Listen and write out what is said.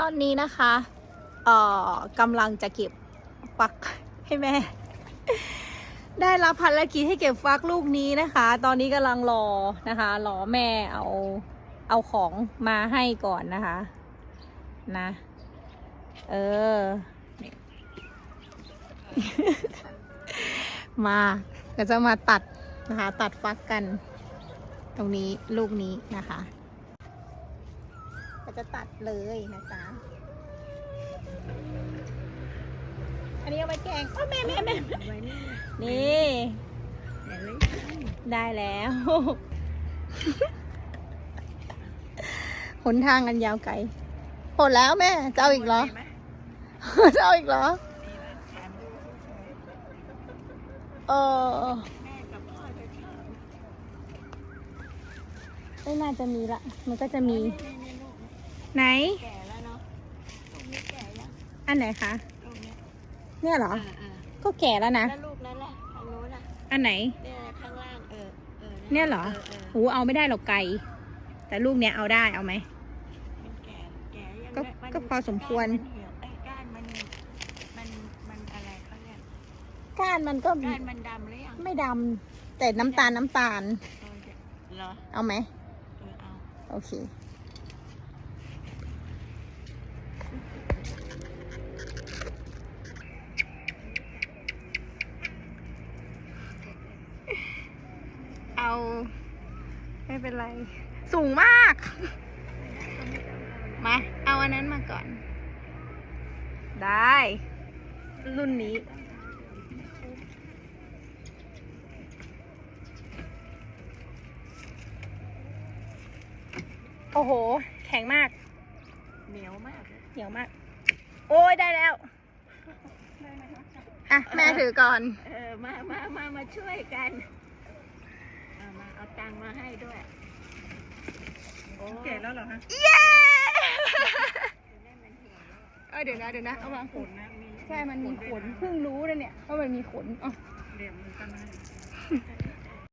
ตอนนี้นะคะเอ่อกำลังจะเก็บฟักให้แม่ ได้รับภารกิจให้เก็บฟักลูกนี้นะคะ ตอนนี้กำลังรอนะคะรอแม่เอาเอาของมาให้ก่อนนะคะ นะ เออ มาก็จะมาตัดนะคะ ตัดฟักกัน ตรงนี้ลูกนี้นะคะ ก็จะตัดเลยนะจ๊ะ อันนี้เอาไปแกงอ้แม่แม่แม่นี่ ได้แล้ว หนทางกันยาวไกลหมดแล้วแม่จะเอาอีกเหรอไหมจะเอาอีกเหรอ เออไม่น่าจะมีละ มันก็จะมี ไหน แก่แล้วเนาะลูกนี้แก่ยังอันไหนคะลูกเนี้ยเนี่ยเหรอ อ่าอ่าก็แก่แล้วนะ แล้วลูกนั้นแหละทางโน้นอะอันไหน เนี่ยข้างล่างเออเออเนี่ยเหรอเออหูเอาไม่ได้หรอกไกล แต่ลูกเนี้ยเอาได้เอาไหม มันแก่แก่ยังก็ได้มันก็พอสมควรก้านมันเหี่ยวไอ้ยก้านมันมันมันอะไรเขาเรียกก้านมันก็ก้านมันดำหรือยังไม่ดำแต่น้ำตาลน้ำตาล เออจะเหรอเอาไหม เออเอาโอเค เอาไม่เป็นไร สูงมาก มา เอาอันนั้นมาก่อน ได้ รุ่นนี้ โอ้โห แข็งมาก เหนียวมากเลยเหนียวมาก โอ้ยได้แล้วอะ แม่ถือก่อน เออมามามามาช่วยกัน เอามาเอาตังค์มาให้ด้วยโอ้แก่แล้วเหรอฮะเย้ได้มันเหี่ยวแล้วเออเดี๋ยวนะเดี๋ยวนะเอามาขนนะมีใช่มันมีขนเพิ่งรู้นะเนี่ยว่ามันมีขนอ๋อ เหลี่ยมมือกันนะ